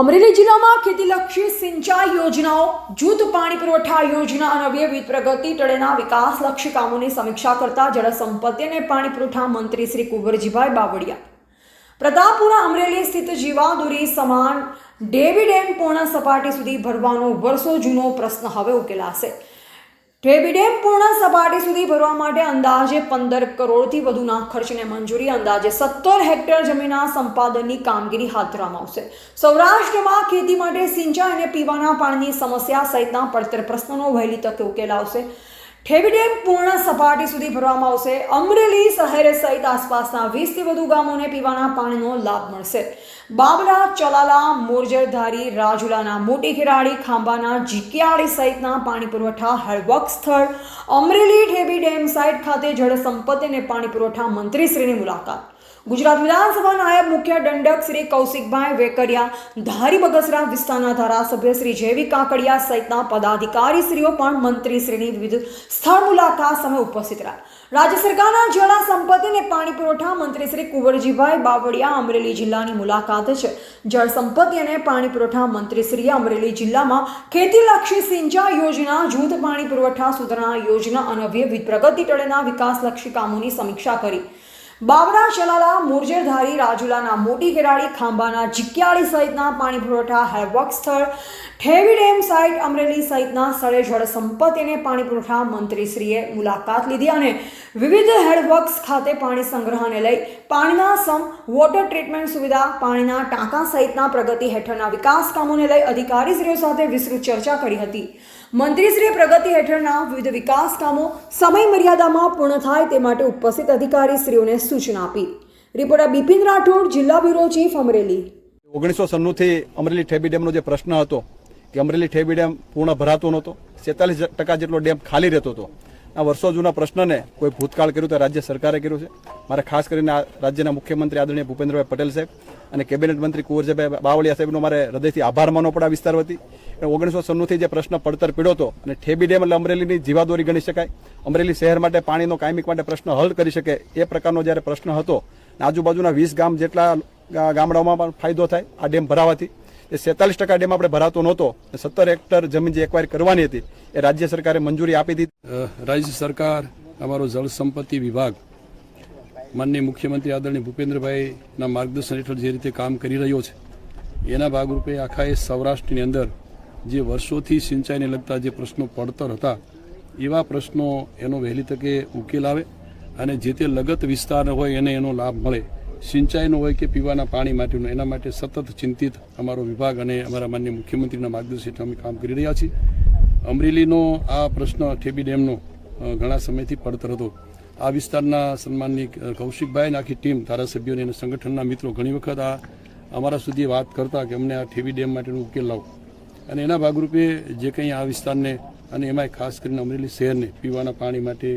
અમરેલી જિલ્લામાં ખેતીલક્ષી સિંચાઈ યોજનાઓ, જૂથ પાણી પુરવઠા યોજના અને વિવિધ પ્રગતિ ટળેના વિકાસલક્ષી કામોની સમીક્ષા કરતા જળસંપત્તિ અને પાણી પુરવઠા મંત્રી શ્રી કુંવરજીભાઈ બાવળિયા. પ્રતાપપુરા અમરેલી સ્થિત જીવાદુરી સમાન ડેવી ડેમ પૂર્ણ સપાટી સુધી ભરવાનો વર્ષો જૂનો પ્રશ્ન હવે ઉકેલાશે. ઢેબી ડેમ પૂર્ણ સપાટી સુધી ભરવા માટે અંદાજે પંદર કરોડથી વધુના ખર્ચને મંજૂરી, અંદાજે સત્તર હેક્ટર જમીનના સંપાદનની કામગીરી હાથ ધરવામાં આવશે. સૌરાષ્ટ્રમાં ખેતી માટે સિંચાઈ અને પીવાના પાણીની સમસ્યા સહિતના પડતર પ્રશ્નોનો વહેલી તકે ઉકેલ આવશે. ઠેબી ડેમ પૂર્ણ સપાટી સુધી ભરવામાં આવશે. અમરેલી શહેર સહિત આસપાસના વીસથી વધુ ગામોને પીવાના પાણીનો લાભ મળશે. બાબરા, ચલાલા મોરજરધારી રાજુલાના મોટી ખેરાડી ખાંભાના જીકિયાળી સહિતના પાણી પુરવઠા હળવક સ્થળ, અમરેલી ઠેબી ડેમ સાઇટ ખાતે જળ સંપત્તિ અને પાણી પુરવઠા મંત્રીશ્રીની મુલાકાત. ગુજરાત વિધાનસભા નાયબ મુખ્ય દંડક શ્રી કૌશિકભાઈ વેકરિયા, ધારી બગસરા વિસ્તારના ધારાસભ્ય શ્રી જેવી કાકડિયા સહિતના પદાધિકારીશ્રીઓ પણ મંત્રીશ્રીની વિવિધ સ્થળ મુલાકાત સમય ઉપસ્થિત રહ્યા. રાજ્ય સરકારના જળ સંપત્તિ અને પાણી પુરવઠા મંત્રી શ્રી કુંવરજીભાઈ બાવળિયા અમરેલી જિલ્લાની મુલાકાત છે. જળ સંપત્તિ અને પાણી પુરવઠા મંત્રીશ્રીએ અમરેલી જિલ્લામાં ખેતીલક્ષી સિંચાઈ યોજના, જૂથ પાણી પુરવઠા સુધારણા યોજના અને વિવિધ પ્રગતિ ટળેના વિકાસલક્ષી કામોની સમીક્ષા કરી. બાબરા ચલાલા મોરજેરધારી રાજુલાના મોટી કેરાળી ખાંભાના જીક્યાળી સહિતના પાણી પુરવઠા હેવક સ્થળ, ઠેવી ડેમ સાઇટ, અમરેલી સહિતના સ્થળે જળ સંપત્તિને પાણી પુરવઠા મંત્રીશ્રીએ મુલાકાત લીધી અને વિવિધ હેડવર્ક્સ ખાતે પાણી સંગ્રહને લઈ પાણીના સમ, વોટર ટ્રીટમેન્ટ સુવિધા, પાણીના ટાંકા સહિતના પ્રગતિ હેઠળના વિકાસ કામોને લઈ અધિકારીશ્રીઓ સાથે વિસ્તૃત ચર્ચા કરી હતી. મંત્રીશ્રીએ પ્રગતિ હેઠળના વિવિધ વિકાસ કામો સમય મર્યાદામાં પૂર્ણ થાય તે માટે ઉપસ્થિત અધિકારીશ્રીઓને સૂચના આપી. રિપોર્ટર બિપિન રાઠોડ, જિલ્લા બ્યુરો ચીફ અમરેલી. ઓગણીસો સન્નુથી અમરેલી ઠેબી ડેમનો જે પ્રશ્ન હતો, કે અમરેલી ઠેબી ડેમ પૂર્ણ ભરાતો નહોતો સેતાલીસ ટકા જેટલો ડેમ ખાલી રહેતો હતો. આ વર્ષો જૂના પ્રશ્નને કોઈ ભૂતકાળ કર્યું તો રાજ્ય સરકારે કર્યું છે. મારે ખાસ કરીને રાજ્યના મુખ્યમંત્રી આદરણીય ભૂપેન્દ્રભાઈ પટેલ સાહેબ અને કેબિનેટ મંત્રી કુંવરજીભાઈ બાવળિયા સાહેબનો મારે હૃદયથી આભાર માનવો પડે આ વિસ્તાર વતી. ઓગણીસો સન્નુથી જે પ્રશ્ન પડતર પીડો હતો અને ઠેબી ડેમ એટલે અમરેલીની જીવાદોરી ગણી શકાય. અમરેલી શહેર માટે પાણીનો કાયમિક માટે પ્રશ્ન હલ કરી શકે એ પ્રકારનો જ્યારે પ્રશ્ન હતો, અને આજુબાજુના વીસ ગામ જેટલા ગામડાઓમાં પણ ફાયદો થાય આ ડેમ ભરાવાથી. એ સેતાલીસ ટકા ડેમ આપણે ભરાતો નહોતો. સત્તર હેક્ટર જમીન જે એક્વાયર કરવાની હતી, એ રાજ્ય સરકારે મંજૂરી આપી દીધી. રાજ્ય સરકાર, અમારો જળ સંપત્તિ વિભાગ, માનનીય મુખ્યમંત્રી આદરણીય ભૂપેન્દ્રભાઈના માર્ગદર્શન હેઠળ જે રીતે કામ કરી રહ્યો છે, એના ભાગરૂપે આખા એ સૌરાષ્ટ્રની અંદર જે વર્ષોથી સિંચાઈને લગતા જે પ્રશ્નો પડતર હતા, એવા પ્રશ્નો એનો વહેલી તકે ઉકેલ આવે અને જે તે લગત વિસ્તાર હોય એને એનો લાભ મળે. સિંચાઈનો હોય કે પીવાના પાણી માટેનું, એના માટે સતત ચિંતિત અમારો વિભાગ અને અમારા માન્ય મુખ્યમંત્રીના માર્ગદર્શન અમે કામ કરી રહ્યા છીએ. અમરેલીનો આ પ્રશ્ન ઠેબી ડેમનો ઘણા સમયથી પડતર હતો. આ વિસ્તારના સન્માનની કૌશિકભાઈ અને આખી ટીમ, ધારાસભ્યોને અને સંગઠનના મિત્રો ઘણી વખત આ અમારા સુધી વાત કરતા કે અમને આ ઠેબી ડેમ માટેનો ઉકેલ લાવો. અને એના ભાગરૂપે જે કંઈ આ વિસ્તારને અને એમાંય ખાસ કરીને અમરેલી શહેરને પીવાના પાણી માટે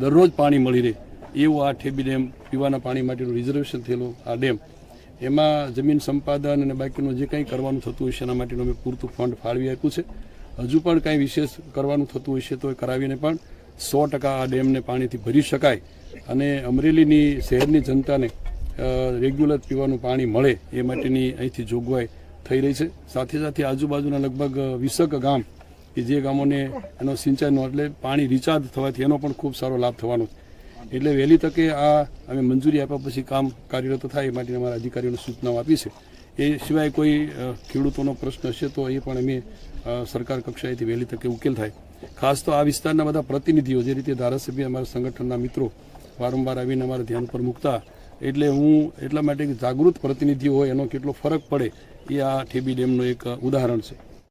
દરરોજ પાણી મળી રહે. એવું આ ઠેબી ડેમ પીવાના પાણી માટેનું રિઝર્વેશન થયેલું આ ડેમ. એમાં જમીન સંપાદન અને બાકીનું જે કંઈ કરવાનું થતું હોય છે એના માટેનું અમે પૂરતું ફંડ ફાળવી આપ્યું છે. હજુ પણ કાંઈ વિશેષ કરવાનું થતું હોય છે તો એ કરાવીને પણ સો ટકા આ ડેમને પાણીથી ભરી શકાય. અને અમરેલીની શહેરની જનતાને રેગ્યુલર પીવાનું પાણી મળે એ માટેની અહીંથી જોગવાઈ થઈ રહી છે. સાથે સાથે આજુબાજુના લગભગ વીસક ગામ, કે જે ગામોને એનો સિંચાઈનો એટલે પાણી રિચાર્જ થવાથી એનો પણ ખૂબ સારો લાભ થવાનો છે. એટલે વહેલી તકે આ અમે મંજૂરી આપ્યા પછી કામ કાર્યરત થાય એ માટે અમારા અધિકારીઓને સૂચનાઓ આપી છે. એ સિવાય કોઈ ખેડૂતોનો પ્રશ્ન હશે તો એ પણ અમે સરકાર કક્ષાએથી વહેલી તકે ઉકેલ થાય. ખાસ તો આ વિસ્તારના બધા પ્રતિનિધિઓ, જે રીતે ધારાસભ્ય અમારા સંગઠનના મિત્રો વારંવાર આવીને અમારા ધ્યાન પર મૂકતા, એટલે હું એટલા માટે જાગૃત પ્રતિનિધિઓ હોય એનો કેટલો ફરક પડે એ આ ઠેબી ડેમનું એક ઉદાહરણ છે.